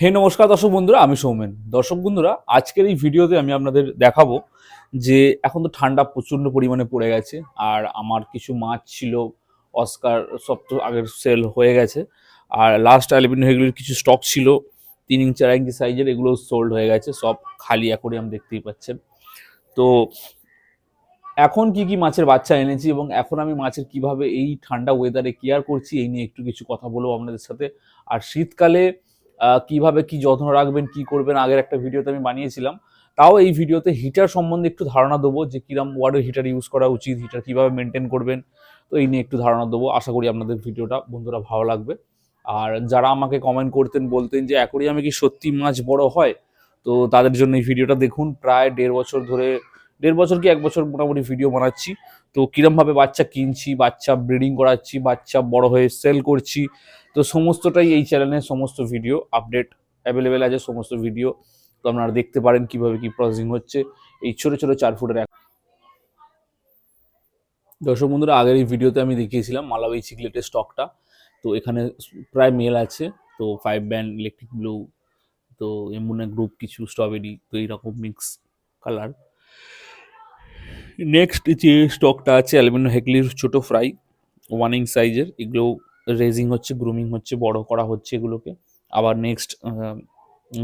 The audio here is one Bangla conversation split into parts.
হে নমস্কার দর্শক বন্ধুরা, আমি সৌমেন। দর্শক বন্ধুরা, আজকের এই ভিডিওতে আমি আপনাদের দেখাবো যে এখন তো ঠান্ডা প্রচণ্ড পরিমাণে পড়ে গেছে, আর আমার কিছু মাছ ছিল, অস্কার সব তো আগের সেল হয়ে গেছে, আর লাস্ট অ্যালবিনো এগুলোর কিছু স্টক ছিল, তিন ইঞ্চি চার ইঞ্চি সাইজের এগুলো সোল্ড হয়ে গেছে, সব খালি অ্যাকোরিয়াম দেখতেই পাচ্ছেন। তো এখন কি কি মাছের বাচ্চা এনেছি এবং এখন আমি মাছের কীভাবে এই ঠান্ডা ওয়েদারে কেয়ার করছি, এই নিয়ে একটু কিছু কথা বলব আপনাদের সাথে। আর শীতকালে কীভাবে কি যত্ন রাখবেন, কি করবেন, আগের একটা ভিডিওতে আমি বানিয়েছিলাম। তাও এই ভিডিওতে হিটার সম্বন্ধে একটু ধারণা দেবো যে কিরম ওয়ার্ডের হিটার ইউজ করা উচিত, হিটার কীভাবে মেনটেন করবেন। তো এই নিয়ে একটু ধারণা দেবো। আশা করি আপনাদের ভিডিওটা বন্ধুরা ভালো লাগবে। আর যারা আমাকে কমেন্ট করতেন, বলতেন যে অ্যাকোরিয়ামে কি সত্যি মাছ বড় হয়, তো তাদের জন্য এই ভিডিওটা দেখুন। প্রায় দেড় বছর ধরে, দেড় বছর কি এক বছর মোটামুটি ভিডিও বানাচ্ছি। তো কিরমভাবে বাচ্চা কিনছি, বাচ্চা ব্রিডিং করাচ্ছি, বাচ্চা বড় হয়ে সেল করছি তো সমস্তটাই এই চ্যানেলে সমস্ত ভিডিও আপডেট অ্যাভেলেবেল আছে, সমস্ত ভিডিও তো আপনারা দেখতে পারেন কীভাবে কি প্রসেসিং হচ্ছে। এই ছোট ছোট চার ফুটের দর্শক বন্ধুরা, আগের এই ভিডিওতে আমি দেখিয়েছিলাম মালাবাই চিকলেটের স্টকটা তো এখানে প্রায় মেল আছে, তো ফাইভ ব্যান্ড ইলেকট্রিক ব্লু তো এমুনা গ্রুপ কিছু স্ট্রবেরি তো এইরকম মিক্স কালার নেক্সট যে স্টকটা আছে অ্যালুমিনিয়াম হেকলির ছোটো ফ্রাই ওয়ান সাইজের এগুলো রেজিং হচ্ছে গ্রুমিং হচ্ছে, বড় করা হচ্ছে এগুলোকে। আবার নেক্সট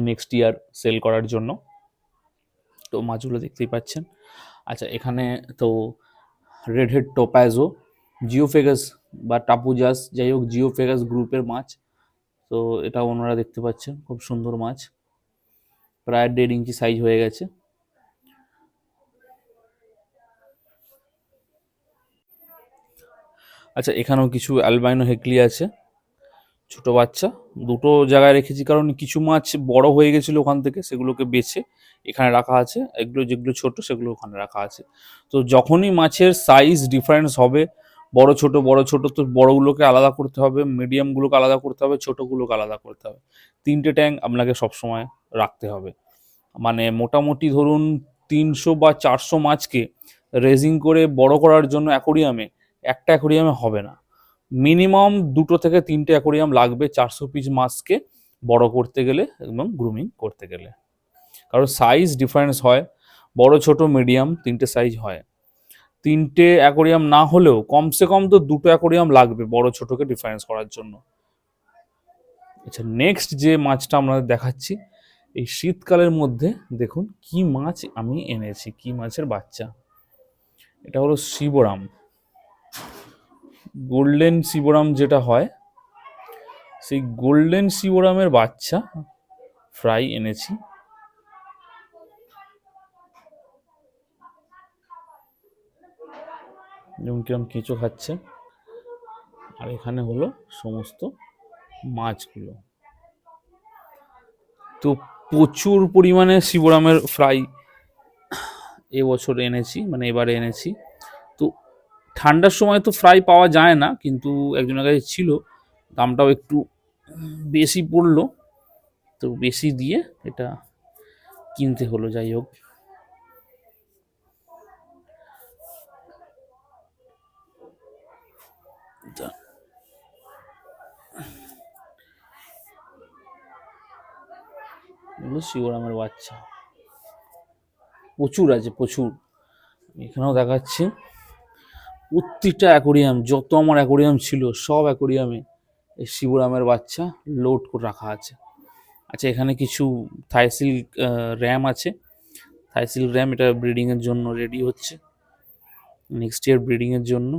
নেক্সট ইয়ার সেল করার জন্য। তো মাছগুলো দেখতেই পাচ্ছেন। আচ্ছা এখানে তো রেড হেড টোপ্যাজো জিওফেগাস বা টাপুজাস যাই হোক জিওফেগাস গ্রুপের মাছ। তো এটা ওনারা দেখতে পাচ্ছেন, খুব সুন্দর মাছ। প্রায় দেড় ইঞ্চি সাইজ হয়ে গেছে। আচ্ছা এখানেও কিছু অ্যালবাইনো হেকলি আছে। ছোট বাচ্চা। দুটো জায়গায় রেখেছি, কারণ কিছু মাছ বড় হয়ে গেছিল ওখান থেকে, সেগুলোকে বেছে এখানে রাখা আছে। এগুলো যেগুলো ছোট, সেগুলো ওখানে রাখা আছে। তো যখনই মাছের সাইজ ডিফারেন্স হবে, বড় ছোট বড় ছোট, তো বড়গুলোকে আলাদা করতে হবে মিডিয়ামগুলোকে আলাদা করতে হবে, ছোটোগুলোকে আলাদা করতে হবে। তিনটে ট্যাঙ্ক আপনাকে সবসময় রাখতে হবে। মানে মোটামুটি ধরুন তিনশো বা চারশো মাছকে রেজিং করে বড় করার জন্য অ্যাকোরিয়ামে একটা অ্যাকোরিয়ামে হবে না। মিনিমাম দুটো থেকে তিনটে অ্যাকোরিয়াম লাগবে চারশো পিস মাছকে বড় করতে গেলে এবং গ্রুমিং করতে গেলে। কারণ সাইজ ডিফারেন্স হয়, বড়, ছোট মিডিয়াম তিনটে সাইজ হয়। তিনটে অ্যাকোরিয়াম না হলেও কমসে কম তো দুটো অ্যাকোরিয়াম লাগবে বড়, ছোটকে ডিফারেন্স করার জন্য। আচ্ছা নেক্সট যে মাছটা আমরা দেখাচ্ছি, এই শীতকালের মধ্যে দেখুন কি মাছ আমি এনেছি, কি মাছের বাচ্চা। এটা হলো শিবরাম। গোল্ডেন শিবরাম যেটা হয়, সেই গোল্ডেন শিবরামের বাচ্চা ফ্রাই এনেছি। যেমন কিরম কেঁচো খাচ্ছে। আর এখানে হলো সমস্ত মাছগুলো। তো প্রচুর পরিমাণে শিবরামের ফ্রাই এবছর এনেছি মানে এবারে এনেছি। ঠান্ডার সময় তো ফ্রাই পাওয়া যায় না, কিন্তু একজনের কাছে ছিল, দামটাও একটু বেশি পড়ল, তো বেশি দিয়ে এটা কিনতে হলো, যাই হোক। শিবরামের বাচ্চা। প্রচুর আছে, প্রচুর। এখানেও দেখাচ্ছি। প্রত্যেকটা অ্যাকোরিয়াম, যত আমার অ্যাকোরিয়াম ছিল, সব অ্যাকোরিয়ামে এই শিবরামের বাচ্চা লোড করে রাখা আছে। আচ্ছা এখানে কিছু থাইসিল র্যাম আছে। থাইসিল র্যাম এটা ব্রিডিংয়ের জন্য রেডি হচ্ছে। নেক্সট ইয়ার ব্রিডিংয়ের জন্য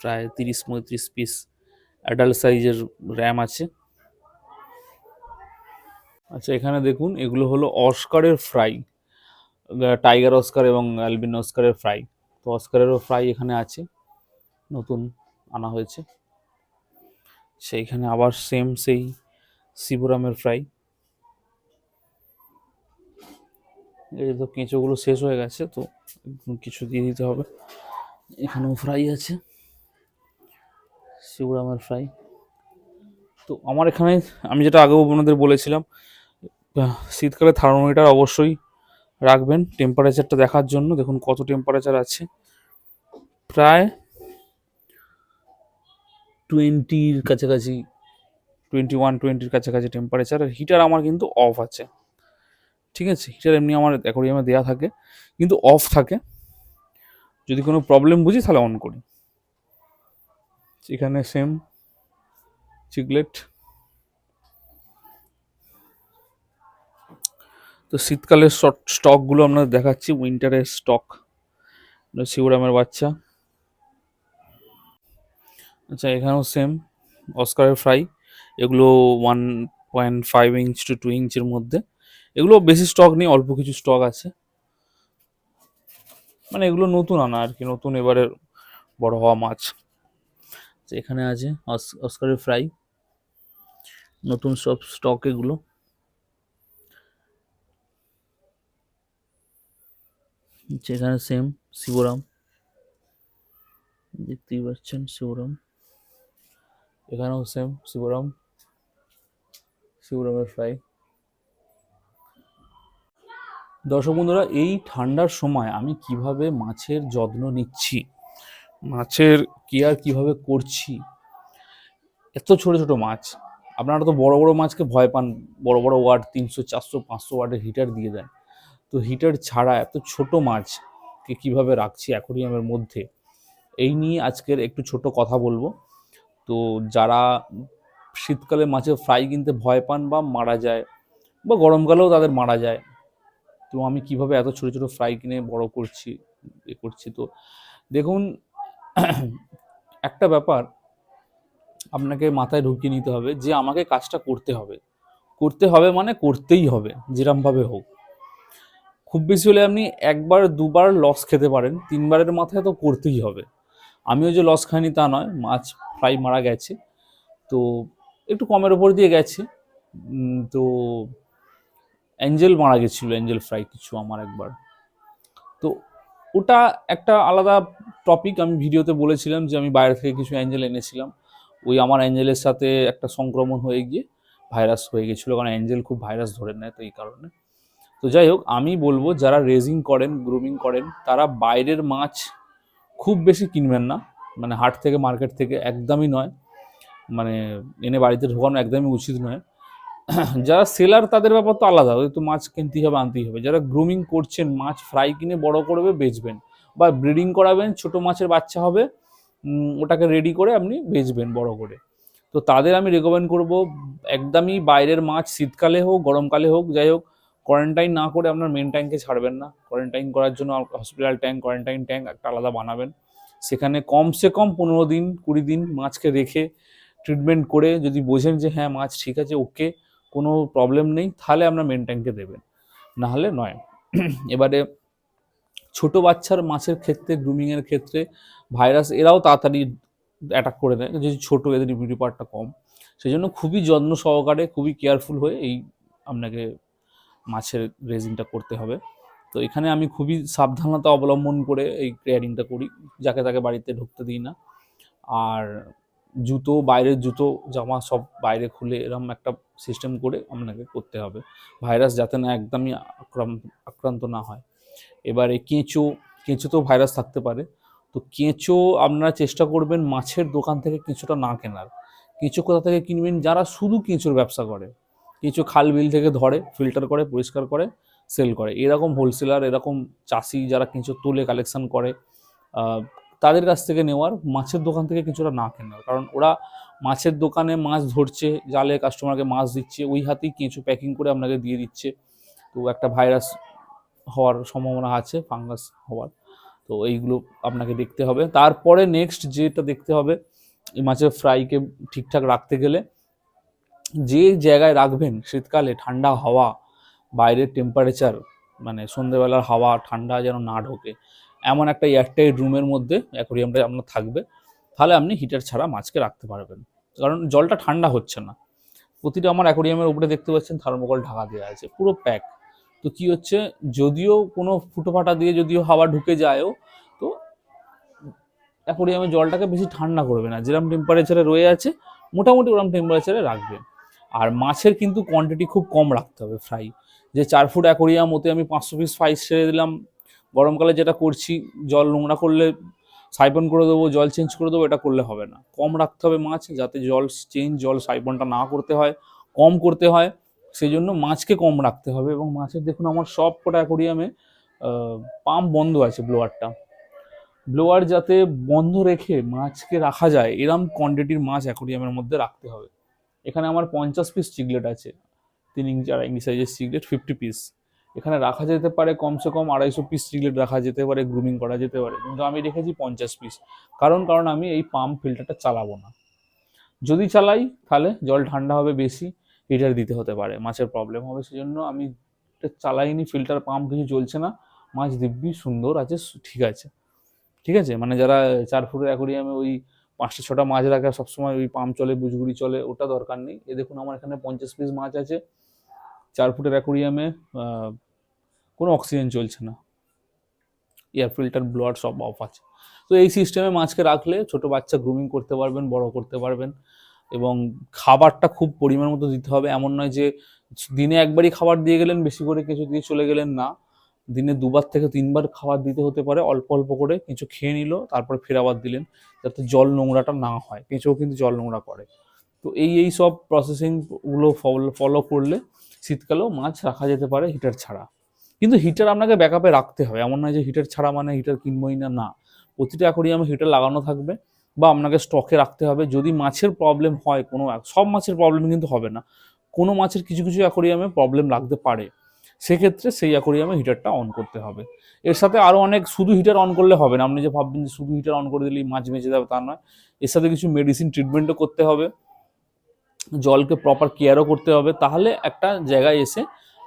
প্রায় তিরিশ পঁয়ত্রিশ পিস অ্যাডাল্ট সাইজের র্যাম আছে। আচ্ছা এখানে দেখুন, এগুলো হলো অস্কারের ফ্রাই টাইগার অস্কার এবং অ্যালবিন অস্কারের ফ্রাই তো অস্কারেরও ফ্রাই এখানে আছে। নতুন আনা হয়েছে। সেইখানে আবার সেম সেই শিবরামের ফ্রাই এই তো কেঁচোগুলো শেষ হয়ে গেছে, তো কিছু দিয়ে দিতে হবে। এখানেও ফ্রাই আছে, শিবরামের ফ্রাই তো আমার এখানে, আমি যেটা আগেও আপনাদের বলেছিলাম শীতকালে থার্মোমিটার অবশ্যই রাখবেন টেম্পারেচারটা দেখার জন্য। দেখুন কত টেম্পারেচার আছে। প্রায় টোয়েন্টির কাছাকাছি টোয়েন্টি ওয়ান টোয়েন্টির কাছাকাছি টেম্পারেচার আর হিটার আমার কিন্তু অফ আছে। ঠিক আছে? হিটার এমনি আমার অ্যাকোরিয়ামে দেওয়া থাকে, কিন্তু অফ থাকে। যদি কোনো প্রবলেম বুঝি, তাহলে অন করি। এখানে সেম চিকলেট তো শীতকালের স্টকগুলো আমরা দেখাচ্ছি উইন্টারের স্টক শিবরামের বাচ্চা। আচ্ছা এখানেও সেম অস্কারের ফ্রাই এগুলো one point five inch to two ইঞ্চের মধ্যে। এগুলো বেশি স্টক নেই, অল্প কিছু স্টক আছে। মানে এগুলো নতুন আনা আর কি, নতুন এবারে বড় হওয়া মাছ। এখানে আছে অস- অস্কারের ফ্রাই নতুন সব স্টক এগুলো। এখানে সেম শিবরাম। দেখতেই পাচ্ছেন শিবরাম। এখানেও সেম শিবরাম। শিবরামের ফ্রাই দর্শক বন্ধুরা, এই ঠান্ডার সময় আমি কীভাবে মাছের যত্ন নিচ্ছি, মাছের কেয়ার কীভাবে করছি, এত ছোট ছোট মাছ। আপনারা তো বড় বড় মাছকে ভয় পান, বড় বড় ওয়াট, তিনশো, চারশো, পাঁচশো ওয়াটের হিটার দিয়ে দেন। তো হিটার ছাড়া এত ছোট মাছকে কীভাবে রাখছি অ্যাকোরিয়ামের মধ্যে, এই নিয়ে আজকের একটু ছোট কথা বলব। তো যারা শীতকালে মাছে ফ্রাই কিনতে ভয় পান বা মারা যায় বা গরমকালেও তাদের মারা যায়, তো আমি কীভাবে এত ছোট ছোট ফ্রাই কিনে বড় করছি, এ করছি তো? দেখুন, একটা ব্যাপার আপনাকে মাথায় ঢুকিয়ে নিতে হবে যে আমাকে কাজটা করতে হবে। করতে হবে মানে করতেই হবে যেরমভাবে হোক। খুব বেশি হলে আপনি একবার, দুবার লস খেতে পারেন, তিনবারের মাথায় তো করতেই হবে। আমিও যে লস খাইনি তা নয়, মাছ ফ্রাই মারা গেছে। তো একটু কমের ওপর দিয়ে গেছে। তো অ্যাঞ্জেল মারা গেছিল, অ্যাঞ্জেল ফ্রাই কিছু আমার একবার। তো ওটা একটা আলাদা টপিক আমি ভিডিওতে বলেছিলাম যে আমি বাইরে থেকে কিছু অ্যাঞ্জেল এনেছিলাম। ওই আমার অ্যাঞ্জেলের সাথে একটা সংক্রমণ হয়ে গিয়ে ভাইরাস হয়ে গেছিল, কারণ অ্যাঞ্জেল খুব ভাইরাস ধরে নেয় তো এই কারণে। তো যাই হোক, আমি বলব, যারা রেজিং করেন গ্রুমিং করেন, তারা বাইরের মাছ খুব বেশি কিনবেন না। মানে হাট থেকে মার্কেট থেকে একদমই নয়। মানে এনে বাড়িতে ঢোকানো একদমই উচিত নয়। যারা সেলার তাদের ব্যাপার তো আলাদা। ওদের তো মাছ কিনতেই হবে, আনতেই হবে। যারা গ্রুমিং করছেন, মাছ ফ্রাই কিনে বড় করবে, বেচবেন। বা ব্রিডিং করাবেন, ছোট মাছের বাচ্চা হবে ওটাকে রেডি করে আপনি বেচবেন বড় করে। তো তাদের আমি রেকমেন্ড করব, একদমই বাইরের মাছ শীতকালে হোক, গরমকালে হোক, যাই হোক কোয়ারেন্টাইন না করে আপনার মেন ট্যাঙ্কে ছাড়বেন না। কোয়ারেন্টাইন করার জন্য হসপিটাল ট্যাঙ্ক কোয়ারেন্টাইন ট্যাঙ্ক একটা আলাদা বানাবেন। সেখানে কমসে কম পনেরো দিন, কুড়ি দিন মাছকে রেখে ট্রিটমেন্ট করে যদি বোঝেন যে হ্যাঁ মাছ ঠিক আছে ওকে কোনো প্রবলেম নেই, তাহলে আপনার মেন ট্যাঙ্কে দেবেন। না হলে নয়। এবারে ছোট বাচ্চার মাছের ক্ষেত্রে গ্রুমিংয়ের ক্ষেত্রে ভাইরাস এরাও তাড়াতাড়ি অ্যাটাক করে দেয়। যদি ছোটো, এদের ইমিউনিটি পাওয়ারটা কম। সেই জন্য খুবই যত্ন সহকারে, খুবই কেয়ারফুল হয়ে এই আপনাকে মাছের রেজিংটা করতে হবে। তো এখানে আমি খুবই সাবধানতা অবলম্বন করে এই ক্রেয়ারিংটা করি, যাকে তাকে বাড়িতে ঢুকতে দিই না। আর জুতো, বাইরের জুতো, জামা সব বাইরে খুলে এরকম একটা সিস্টেম করে আপনাকে করতে হবে। ভাইরাস যাতে না একদমই আক্রান্ত আক্রান্ত না হয়। এবারে কেঁচো, কেঁচোতেও ভাইরাস থাকতে পারে। তো কেঁচো আপনারা চেষ্টা করবেন মাছের দোকান থেকে কেঁচোটা না কেনার। কেঁচো কোথা থেকে কিনবেন? যারা শুধু কেঁচোর ব্যবসা করে। কেঁচো খাল বিল থেকে ধরে ফিল্টার করে, পরিষ্কার করে। সেল করে। এরকম হোলসেলার এরকম চাষি যারা কেঁচো তুলে কালেকশন করে তাদের কাছ থেকে নেওয়ার, মাছের দোকান থেকে কিছুটা না কেনার। কারণ ওরা মাছের দোকানে মাছ ধরছে, জালে কাস্টমারকে মাছ দিচ্ছে, ওই হাতেই কেঁচো প্যাকিং করে আপনাকে দিয়ে দিচ্ছে। তো একটা ভাইরাস হওয়ার সম্ভাবনা আছে ফাঙ্গাস হওয়ার। তো এইগুলো আপনাকে দেখতে হবে। তারপরে নেক্সট যেটা দেখতে হবে, এই মাছের ফ্রাইকে ঠিকঠাক রাখতে গেলে, যে জায়গায় রাখবেন শীতকালে ঠান্ডা হাওয়া বাইরের টেম্পারেচার মানে সন্ধ্যেবেলার হাওয়া, ঠান্ডা যেন না ঢোকে। এমন একটা এয়ারটাইট রুমের মধ্যে অ্যাকোরিয়ামটা আপনার থাকবে। তাহলে আপনি হিটার ছাড়া মাছকে রাখতে পারবেন। কারণ জলটা ঠান্ডা হচ্ছে না। প্রতিটা আমার অ্যাকোরিয়ামের উপরে দেখতে পাচ্ছেন থার্মোকল ঢাকা দেওয়া আছে, পুরো প্যাক তো কি হচ্ছে? যদিও কোনো ফুটোফাটা দিয়ে যদিও হাওয়া ঢুকে যায়ও, তো অ্যাকোরিয়ামের জলটাকে বেশি ঠান্ডা করবে না। যেরকম টেম্পারেচারে রয়ে আছে, মোটামুটি ওরকম টেম্পারেচারে রাখবে। আর মাছের কিন্তু কোয়ান্টিটি খুব কম রাখতে হবে ফ্রাই যে চার ফুট অ্যাকোরিয়াম ওতে আমি পাঁচশো পিস ফ্রাই ছেড়ে দিলাম। গরমকালে যেটা করছি, জল নোংরা করলে সাইপন করে দেবো, জল চেঞ্জ করে দেবো, এটা করলে হবে না। কম রাখতে হবে মাছ, যাতে জল চেঞ্জ জল সাইপনটা না করতে হয়, কম করতে হয়। সেই জন্য মাছকে কম রাখতে হবে এবং মাছের দেখুন আমার সব কটা অ্যাকোরিয়ামে পাম্প বন্ধ আছে ব্লোয়ারটা ব্লোয়ার যাতে বন্ধ রেখে মাছকে রাখা যায়, এরম কোয়ান্টিটির মাছ অ্যাকোরিয়ামের মধ্যে রাখতে হবে। এখানে আমার পঞ্চাশ পিস চিগলেট আছে। তিন ইঞ্চি ইঞ্চি সাইজের চিগলেট ফিফটি পিস এখানে রাখা যেতে পারে কমসে কম আড়াইশো পিস চিগলেট রাখা যেতে পারে গ্রুমিং করা যেতে পারে। কিন্তু আমি রেখেছি পঞ্চাশ পিস কারণ কারণ আমি এই পাম্প ফিল্টারটা চালাবো না। যদি চালাই, তাহলে জল ঠান্ডা হবে বেশি হিটার দিতে হতে পারে, মাছের প্রবলেম হবে। সেজন্য আমি চালাইনি ফিল্টার পাম্প কিছু চলছে না। মাছ দিব্যি সুন্দর আছে, ঠিক আছে। ঠিক আছে? মানে যারা চার ফুটের অ্যাকোরিয়ামে ওই পাঁচটা, ছটা মাছ রাখা, সবসময় ওই পাম্প চলে বুজগুড়ি চলে, ওটা দরকার নেই। এ দেখুন, আমার এখানে পঞ্চাশ পিস মাছ আছে। চার ফুটের অ্যাকোরিয়ামে কোনো অক্সিজেন চলছে না। এয়ার ফিল্টার ব্লোয়ার সব অফ আছে। তো এই সিস্টেমে মাছকে রাখলে ছোট বাচ্চা গ্রুমিং করতে পারবেন, বড় করতে পারবেন এবং খাবারটা খুব পরিমাণ মতো দিতে হবে। এমন নয় যে দিনে একবারই খাবার দিয়ে গেলেন, বেশি করে কিছু দিয়ে চলে গেলেন না। দিনে দুবার থেকে তিনবার খাবার দিতে হতে পারে। অল্প অল্প করে কিছু খেয়ে নিল, তারপরে ফের আবার দিলেন, যাতে জল নোংরাটা না হয়। কেঁচোও কিন্তু জল নোংরা করে। তো এই এই সব প্রসেসিংগুলো ফলো করলে শীতকালেও মাছ রাখা যেতে পারে হিটার ছাড়া। কিন্তু হিটার আপনাকে ব্যাকআপে রাখতে হবে। এমন নয় যে হিটার ছাড়া মানে হিটার কিনবই না না। প্রতিটা অ্যাকোরিয়ামে হিটার লাগানো থাকবে বা আপনাকে স্টকে রাখতে হবে। যদি মাছের প্রবলেম হয়, কোনো সব মাছের প্রবলেম কিন্তু হবে না। কোনো মাছের কিছু কিছু অ্যাকোরিয়ামে প্রবলেম লাগতে পারে। সেক্ষেত্রে সেই অ্যাকোরিয়ামে হিটারটা অন করতে হবে। এর সাথে আরও অনেক, শুধু হিটার অন করলে হবে না। আপনি যে ভাববেন যে শুধু হিটার অন করে দিলেই মাছ বেঁচে যাবে তা নয়। এর সাথে কিছু মেডিসিন ট্রিটমেন্টও করতে হবে। জলকে প্রপার কেয়ারও করতে হবে, তাহলে একটা জায়গায় এসে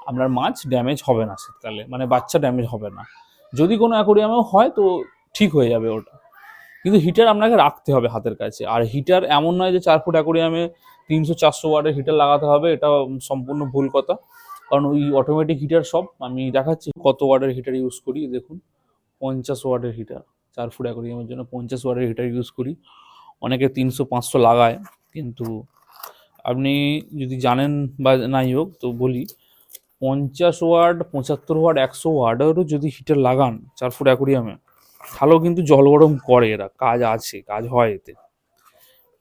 আপনার মাছ ড্যামেজ হবে না শীতকালে মানে বাচ্চা ড্যামেজ হবে না। যদি কোনো অ্যাকোরিয়ামেও হয় তো ঠিক হয়ে যাবে ওটা। কিন্তু হিটার আপনাকে রাখতে হবে হাতের কাছে। আর হিটার এমন নয় যে চার ফুট অ্যাকোরিয়ামে তিনশো, চারশো ওয়াটের হিটার লাগাতে হবে, এটা সম্পূর্ণ ভুল কথা। কারণ ওই অটোমেটিক হিটার সব, আমি দেখাচ্ছি কত ওয়াটের হিটার ইউজ করি, দেখুন, পঞ্চাশ ওয়াটের হিটার চার ফুট অ্যাকোরিয়ামের জন্য পঞ্চাশ ওয়াটের হিটার ইউজ করি। অনেকে তিনশো, পাঁচশো লাগায়, কিন্তু আপনি যদি জানেন বা নাই হোক, তো বলি, পঞ্চাশ ওয়ার্ড, পঁচাত্তর ওয়ার্ড, একশো ওয়ার্ডেরও যদি হিটার লাগান চার ফুট অ্যাকোরিয়ামে, তাহলেও কিন্তু জল গরম করে এরা। কাজ আছে, কাজ হয় এতে।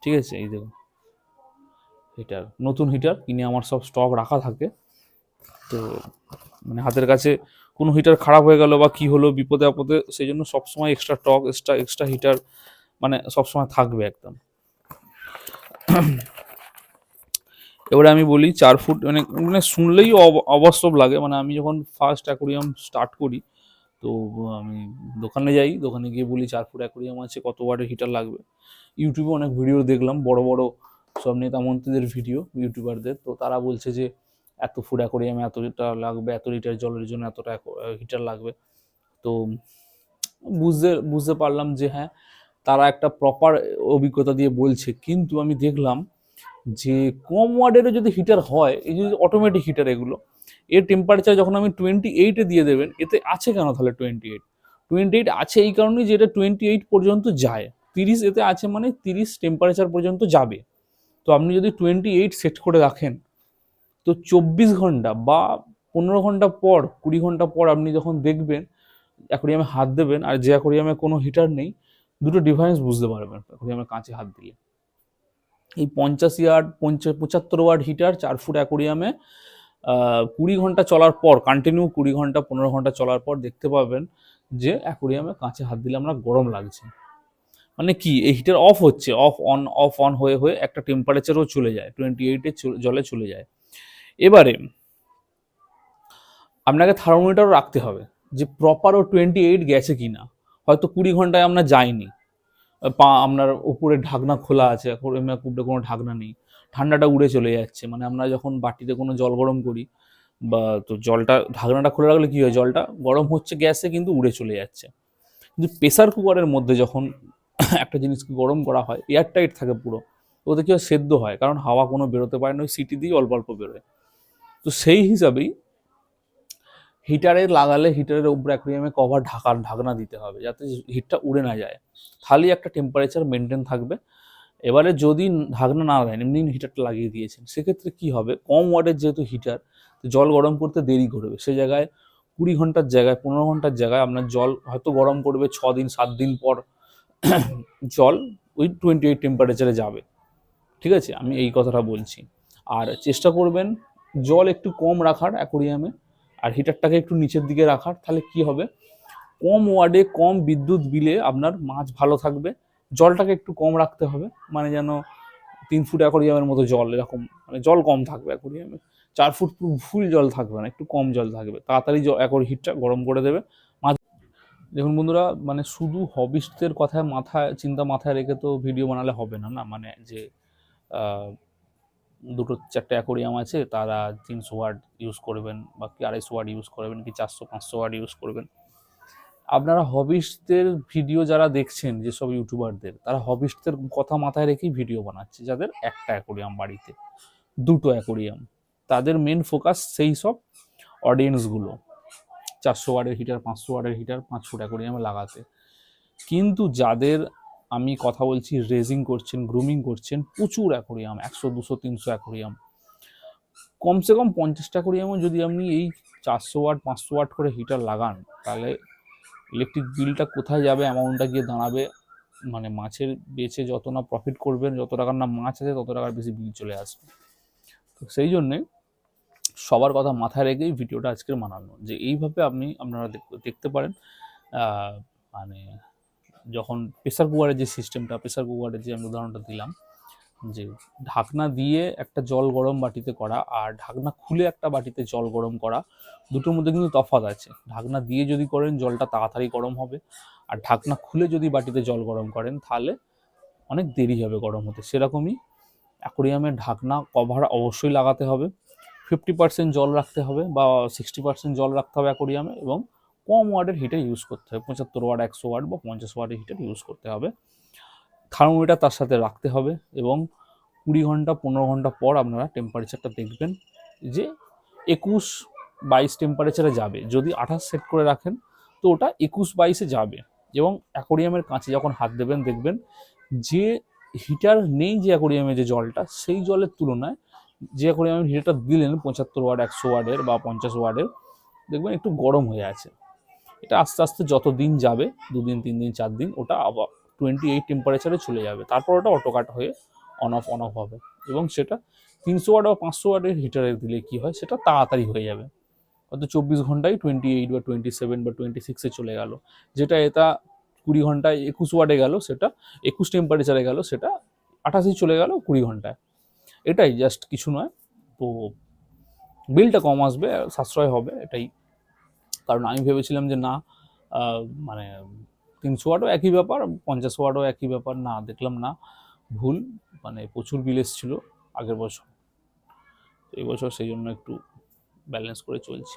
ঠিক আছে? এই দেখুন। হিটার, নতুন হিটার, কিনে আমার সব স্টক রাখা থাকে। তো মানে হাতের কাছে কোনো হিটার খারাপ হয়ে গেল বা কি হলো, বিপদে আপদে, সেই জন্য সবসময় এক্সট্রা টক এক্সট্রা এক্সট্রা হিটার মানে সবসময় থাকবে একদম। এবারে আমি বলি চার ফুট মানে মানে শুনলেই অব- অবাস্তব লাগে। মানে আমি যখন ফার্স্ট অ্যাকোরিয়াম স্টার্ট করি, তো আমি দোকানে যাই, দোকানে গিয়ে বলি চার ফুট অ্যাকোরিয়াম আছে, কত ওয়াটের হিটার লাগবে? ইউটিউবে অনেক ভিডিও দেখলাম, বড় বড় সব নেতা মন্ত্রীদের ভিডিও ইউটিউবারদের তো তারা বলছে যে, এত ফুট অ্যাকোরিয়ামে এত লিটার লাগবে, এত লিটার জলের জন্য এতটা হিটার লাগবে। তো বুঝতে বুঝতে পারলাম যে হ্যাঁ তারা একটা প্রপার অভিজ্ঞতা দিয়ে বলছে। কিন্তু আমি দেখলাম যে কম ওয়ার্ডেরও যদি হিটার হয়, এই যদি অটোমেটিক হিটার এগুলো, এর টেম্পারেচার যখন আমি টোয়েন্টি এইটে দিয়ে দেবেন, এতে আছে কেন তাহলে টোয়েন্টি এইট টোয়েন্টি এইট আছে এই কারণেই যে এটা টোয়েন্টি এইট পর্যন্ত যায়। তিরিশ এতে আছে মানে তিরিশ টেম্পারেচার পর্যন্ত যাবে। তো আপনি যদি টোয়েন্টি এইট সেট করে রাখেন, তো চব্বিশ ঘণ্টা বা পনেরো ঘণ্টা পর, কুড়ি ঘণ্টা পর আপনি যখন দেখবেন, অ্যাকোরিয়ামে হাত দেবেন, আর যে অ্যাকোরিয়ামে কোনো হিটার নেই, দুটো ডিফারেন্স বুঝতে পারবেন অ্যাকোরিয়ামে কাঁচে হাত দিলে এই পঞ্চাশ ইয়ার্ড পঞ্চাশ পঁচাত্তর ওয়ার্ড হিটার চার ফুট অ্যাকোরিয়ামে কুড়ি ঘণ্টা চলার পর কন্টিনিউ কুড়ি ঘণ্টা, পনেরো ঘণ্টা চলার পর দেখতে পাবেন যে অ্যাকোরিয়ামে কাঁচে হাত দিলে আমরা গরম লাগছে। মানে কি, এই হিটার অফ হচ্ছে অফ অন অফ অন হয়ে হয়ে একটা টেম্পারেচারও চলে যায় টোয়েন্টি এইটে জলে চলে যায়। এবারে, আপনাকে থার্মোমিটারও রাখতে হবে যে প্রপার ও টোয়েন্টি এইট গেছে কি না হয়তো কুড়ি ঘন্টায় আমরা যাইনি। পা আপনার উপরে ঢাকনা খোলা আছে উপরে কোনো ঢাকনা নেই। ঠান্ডাটা উড়ে চলে যাচ্ছে মানে আমরা যখন বাটিতে কোনো জল গরম করি, বা তো জলটা, ঢাকনাটা খুলে রাখলে কী হয়, জলটা গরম হচ্ছে গ্যাসে কিন্তু উড়ে চলে যাচ্ছে। কিন্তু প্রেসার কুকারের মধ্যে যখন একটা জিনিসকে গরম করা হয় এয়ার টাইট থাকে পুরো, ওতে কী হয়, সেদ্ধ হয়, কারণ হাওয়া কোনো বেরোতে পারে না, ওই সিটি দিয়ে অল্প অল্প বেরোয়। তো সেই হিসাবেই হিটারে লাগালে হিটারের উপরে অ্যাকুরিয়ামে কভার ঢাকা, ঢাকনা দিতে হবে যাতে হিটটা উড়ে না যায়। তাহলেই একটা টেম্পারেচার মেনটেন থাকবে। এবারে যদি ঢাকনা না দেন এমনি হিটারটা লাগিয়ে দিয়েছেন, সেক্ষেত্রে কি হবে? কম ওয়াটের যেহেতু হিটার জল গরম করতে দেরি করবে। সে জায়গায় কুড়ি ঘণ্টার জায়গায়, পনেরো ঘণ্টার জায়গায় আপনার জল হয়তো গরম করবে ছ দিন, সাত দিন পর জল ওই টোয়েন্টি এইট টেম্পারেচারে যাবে। ঠিক আছে? আমি এই কথাটা বলছি। আর চেষ্টা করবেন জল একটু কম রাখার অ্যাকোরিয়ামে। আর হিটারটাকে একটু নিচের দিকে রাখার, তাহলে কি হবে? কম ওয়ার্ডে কম বিদ্যুৎ বিলে আপনার মাছ ভালো থাকবে। জলটাকে একটু কম রাখতে হবে মানে যেন তিন ফুট অ্যাকোরিয়ামের মতো জল এরকম মানে জল কম থাকবে অ্যাকোরিয়ামে। চার ফুট ফুল জল থাকবে না, একটু কম জল থাকবে। তাড়াতাড়ি অ্যাকোর হিটটা গরম করে দেবে। মাছ দেখুন বন্ধুরা মানে শুধু হবিস্টদের কথায় মাথায়, চিন্তা মাথায় রেখে তো ভিডিও বানালে হবে না না? মানে যে দুটো চারটে অ্যাকোরিয়াম আছে, তারা তিনশো ওয়াট ইউজ করবেন বা কি আড়াইশো ওয়াট ইউজ করবেন কি চারশো, পাঁচশো ওয়াট ইউজ করবেন। আপনারা হবিস্টদের ভিডিও যারা দেখছেন, যেসব ইউটিউবারদের তারা হবিস্টদের কথা মাথায় রেখেই ভিডিও বানাচ্ছে যাদের একটা অ্যাকোরিয়াম বাড়িতে, দুটো অ্যাকোরিয়াম। তাদের মেন ফোকাস সেই সব অডিয়েন্সগুলো চারশো ওয়ার্ডের হিটার পাঁচশো ওয়ার্ডের হিটার পাঁচ ফুট অ্যাকোরিয়ামে লাগাতে। কিন্তু যাদের আমি কথা বলছি রেজিং করছেন গ্রুমিং করছেন, প্রচুর অ্যাকোরিয়াম একশো, দুশো, তিনশো অ্যাকোরিয়াম কমসে কম পঞ্চাশটা অ্যাকোরিয়ামও যদি আপনি এই চারশো ওয়াট পাঁচশো ওয়াট করে হিটার লাগান, তাহলে ইলেকট্রিক বিলটা কোথায় যাবে অ্যামাউন্টটা গিয়ে দাঁড়াবে মানে মাছের বেচে যত না প্রফিট করবেন, যত টাকার না মাছ আছে, তত টাকার বেশি বিল চলে আসবে। তো সেই জন্যে সবার কথা মাথায় রেখেই ভিডিওটা আজকের বানানো, যে এইভাবে আপনি আপনারা দেখ- দেখতে পারেন মানে যখন প্রেসার কুকারের যে সিস্টেমটা প্রেসার কুকারের যে আমি উদাহরণটা দিলাম, যে ঢাকনা দিয়ে একটা জল গরম বাটিতে করা আর ঢাকনা খুলে একটা বাটিতে জল গরম করা, দুটোর মধ্যে কিন্তু তফাৎ আছে। ঢাকনা দিয়ে যদি করেন, জলটা তাড়াতাড়ি গরম হবে। আর ঢাকনা খুলে যদি বাটিতে জল গরম করেন, তাহলে অনেক দেরি হবে গরম হতে। সেরকমই অ্যাকোরিয়ামের ঢাকনা কভার অবশ্যই লাগাতে হবে। ফিফটি পার্সেন্ট জল রাখতে হবে বা সিক্সটি পার্সেন্ট জল রাখতে হবে অ্যাকোরিয়ামে এবং কম ওয়ার্ডের হিটার ইউজ করতে হবে। পঁচাত্তর ওয়ার্ড একশো ওয়ার্ড বা পঞ্চাশ ওয়ার্ডের হিটার ইউজ করতে হবে। থার্মোমিটার তার সাথে রাখতে হবে এবং কুড়ি ঘণ্টা, পনেরো ঘণ্টা পর আপনারা টেম্পারেচারটা দেখবেন যে একুশ বাইশ টেম্পারেচারে যাবে। যদি আঠাশ সেট করে রাখেন তো ওটা একুশ বাইশে যাবে এবং অ্যাকোরিয়ামের কাছে যখন হাত দেবেন, দেখবেন যে হিটার নেই যে অ্যাকোরিয়ামে যে জলটা, সেই জলের তুলনায় যে অ্যাকোরিয়ামে হিটারটা দিলেন পঁচাত্তর ওয়ার্ড একশো ওয়ার্ডের বা পঞ্চাশ ওয়ার্ডের দেখবেন একটু গরম হয়ে আছে। এটা আস্তে আস্তে যত দিন যাবে, দুদিন তিন দিন চার দিন ওটা আবার টোয়েন্টি এইট টেম্পারেচারে চলে যাবে। তারপর ওটা অটো কাট হয়ে অন অফ অন অফ হবে। এবং সেটা তিনশো ওয়াট বা পাঁচশো ওয়াটের হিটারে দিলে কি হয়? সেটা তাড়াতাড়ি হয়ে যাবে। হয়তো চব্বিশ ঘন্টায় টোয়েন্টি এইট বা টোয়েন্টি সেভেন বা টোয়েন্টি সিক্সে চলে গেল। যেটা এটা কুড়ি ঘন্টায় একুশ ওয়াটে গেল, সেটা একুশ টেম্পারেচারে গেল, সেটা আঠাশে চলে গেল কুড়ি ঘন্টায়। এটাই জাস্ট কিছু নয়। তো বিলটা কম আসবে, সাশ্রয় হবে, এটাই। কারণ আমি ভেবেছিলাম যে না মানে তিনশো ওয়াটও একই ব্যাপার, পঞ্চাশ ওয়াটও একই ব্যাপার, না, দেখলাম না, ভুল মানে প্রচুর বিল এসেছিল আগের বছর। এই বছর সেই জন্য একটু ব্যালেন্স করে চলছি।